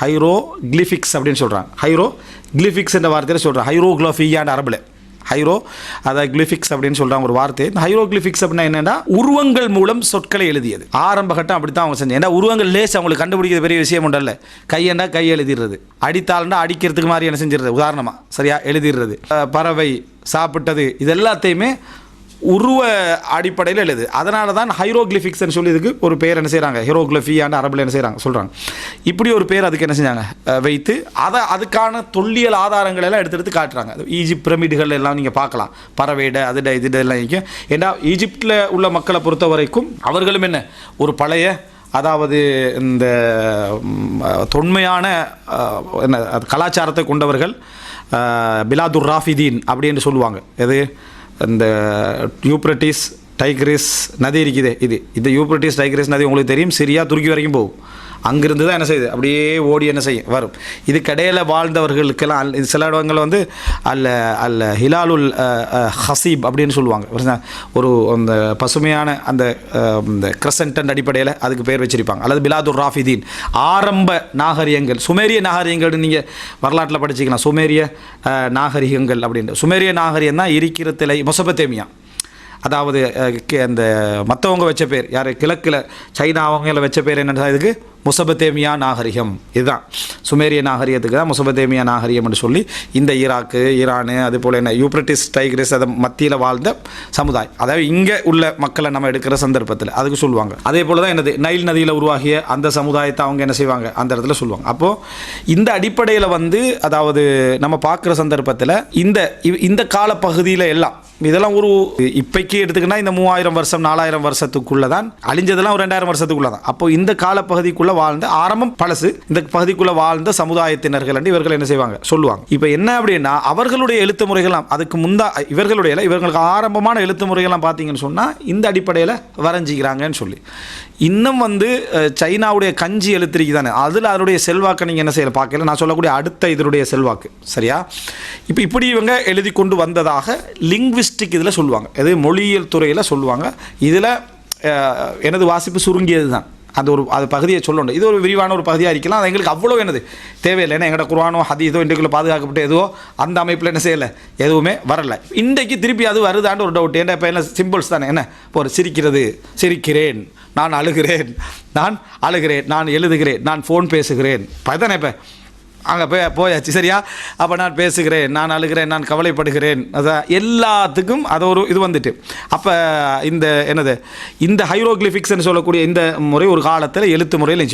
ஹைரோ கிளிஃபிக்ஸ் அப்படின்னு சொல்கிறாங்க ஹைரோ கிளிஃபிக்ஸ் என்ற வார்த்தையில் சொல்கிறாங்க ஹைரோக்ளோஃபியான் அரபில். ஹைரோ அதை கிளிஃபிக்ஸ் அப்படின்னு சொல்கிறாங்க ஒரு வார்த்தை. இந்த ஹைரோக்ளிஃபிக்ஸ் அப்படின்னா என்னன்னா உருவங்கள் மூலம் சொற்களை எழுதியது. ஆரம்ப கட்டம் அப்படி தான் அவங்க செஞ்சாங்க ஏன்னா உருவங்கள் லேஸ் அவங்களுக்கு கண்டுபிடிக்கிறது பெரிய விஷயம் உண்டல்ல கையண்டா கை எழுதிடுறது. அடித்தாள்னா அடிக்கிறதுக்கு மாதிரி என்ன செஞ்சிடுறது? உதாரணமாக சரியா? எழுதிடுறது. பறவை சாப்பிட்டது இது எல்லாத்தையுமே உருவ அடிப்படையில் எழுது. அதனால தான் ஹைரோக்ளிஃபிக்ஸ்னு சொல்லி இதுக்கு ஒரு பேர் என்ன செய்கிறாங்க ஹீரோக்ளிஃபியான்னு அரபில் என்ன செய்கிறாங்க சொல்கிறாங்க இப்படி ஒரு பேர் அதுக்கு என்ன செஞ்சாங்க? வைத்து அதை அதுக்கான தொல்லியல் ஆதாரங்கள் எல்லாம் எடுத்து எடுத்து காட்டுறாங்க. ஈஜிப்ட் பிரமிடுகள் எல்லாம் நீங்கள் பார்க்கலாம். பறவைட அதுட இது எல்லாம் இருக்கும் ஏன்னா ஈஜிப்டில் உள்ள மக்களை பொறுத்த வரைக்கும் அவர்களும் என்ன? ஒரு பழைய அதாவது இந்த தொன்மையான என்ன கலாச்சாரத்தை கொண்டவர்கள் பிலாதுர் ராஃபிதீன் அப்படின்னு சொல்லுவாங்க. எது? இந்த யூப்ரட்டிஸ் டைக்ரிஸ் நதி இருக்குது. இது இந்த யூப்ரட்டிஸ் டைக்ரிஸ் நதி உங்களுக்கு தெரியும். சிரியா துருக்கி வரைக்கும் போகும். அங்கிருந்து தான் என்ன செய்யுது? அப்படியே ஓடி என்ன செய்யும்? வரும். இது கடையில் வாழ்ந்தவர்களுக்கெல்லாம் அல் சில இடங்கள் வந்து அல்ல அல்ல ஹிலாலுல் ஹசீப் அப்படின்னு சொல்லுவாங்க. ஒரு அந்த பசுமையான அந்த இந்த கிரசன்டன் அடிப்படையில் அதுக்கு பேர் வச்சிருப்பாங்க. அல்லது பிலாதுர் ராஃபிதீன். ஆரம்ப நாகரிகங்கள் சுமேரிய நாகரிகங்கள்னு நீங்கள் வரலாற்றில் படிச்சிக்கலாம். சுமேரிய நாகரிகங்கள் அப்படின்ட்டு. சுமேரிய நாகரிகம் தான் இருக்கிற திலை மொசபத்தேமியா அதாவது அந்த மற்றவங்க வச்ச பேர் யார்? கிழக்கில் சைனா அவங்கள வச்ச பேர் என்னென்னா இதுக்கு முசபத்தேமியா நாகரிகம். இதுதான். சுமேரிய நாகரிகத்துக்கு தான் முசபத்தேமியா நாகரிகம்னு சொல்லி இந்த ஈராக்கு ஈரானு அது போல் என்ன யூப்ரட்டிஸ் டைக்ரிஸ் அதை மத்தியில் வாழ்ந்த சமுதாயம். அதாவது இங்கே உள்ள மக்களை நம்ம எடுக்கிற சந்தர்ப்பத்தில் அதுக்கு சொல்லுவாங்க. அதே போல் தான் என்னது நைல் நதியில் உருவாகிய அந்த சமுதாயத்தை அவங்க என்ன செய்வாங்க? அந்த இடத்துல சொல்லுவாங்க. அப்போது இந்த அடிப்படையில் வந்து அதாவது நம்ம பார்க்குற சந்தர்ப்பத்தில் இந்த இ- இந்த காலப்பகுதியில் எல்லாம் இதெல்லாம் ஒரு இப்பைக்கு எடுத்துக்கினா இந்த மூவாயிரம் வருஷம் நாலாயிரம் வருஷத்துக்குள்ள தான் அழிஞ்சதெல்லாம் ஒரு ரெண்டாயிரம் வருஷத்துக்குள்ளே தான் அப்போ இந்த காலப்பகுதிக்குள்ளே வாழ்ந்த ஆரம்பம் பழசு. இந்த பகுதிக்குள்ள வாழ்ந்த சமுதாயத்தினர்கள் என்று இவர்கள் என்ன செய்வாங்க? சொல்லுவாங்க. இப்போ என்ன அப்படின்னா அவர்களுடைய எழுத்து முறைகள்லாம் அதுக்கு முந்தா இவர்களுடைய இவர்களுக்கு ஆரம்பமான எழுத்து முறைகள்லாம் பார்த்தீங்கன்னு சொன்னால் இந்த அடிப்படையில் வரைஞ்சிக்கிறாங்கன்னு சொல்லி. இன்னும் வந்து சைனாவுடைய கஞ்சி எழுத்திருக்கு தானே அதில் அதனுடைய செல்வாக்கை நீங்கள் என்ன செய்யல பார்க்கல நான் சொல்லக்கூடிய அடுத்த இதனுடைய செல்வாக்கு. சரியா? இப்போ இப்படி இவங்க எழுதி கொண்டு வந்ததாக லிங்விஸ்டிக் இதில் சொல்லுவாங்க. எது மொழியியல் துறையில் சொல்லுவாங்க. இதில் எனது வாசிப்பு சுருங்கியது தான் அந்த ஒரு அது பகுதியை சொல்லணும் இது ஒரு விரிவான ஒரு பகுதியாக இருக்கலாம். அது எங்களுக்கு அவ்வளோ என்னது? தேவையில்லை. ஏன்னா குரானோ அது இதுவும் இன்றைக்குள்ளே பாதுகாக்கப்பட்ட எதுவோ அந்த அமைப்பில் என்ன செய்யலை? எதுவுமே வரலை. இன்றைக்கு திருப்பி அது வருதான்னு ஒரு டவுட் ஏன்னா இப்போ என்ன சிம்பிள்ஸ் தானே? என்ன? இப்போ ஒரு சிரிக்கிறது. சிரிக்கிறேன். நான் அழுகிறேன். நான் அழுகிறேன். நான் எழுதுகிறேன். நான் ஃபோன் பேசுகிறேன். பதானே இப்போ? அங்கே போய் போயாச்சு. சரியா? அப்போ நான் பேசுகிறேன் நான் அழுகிறேன் நான் கவலைப்படுகிறேன். அதான் எல்லாத்துக்கும் அது ஒரு இது வந்துட்டு. அப்போ இந்த என்னது? இந்த ஹைரோக்ளிஃபிக்ஸ்னு சொல்லக்கூடிய இந்த முறை ஒரு காலத்தில் எழுத்து முறையில்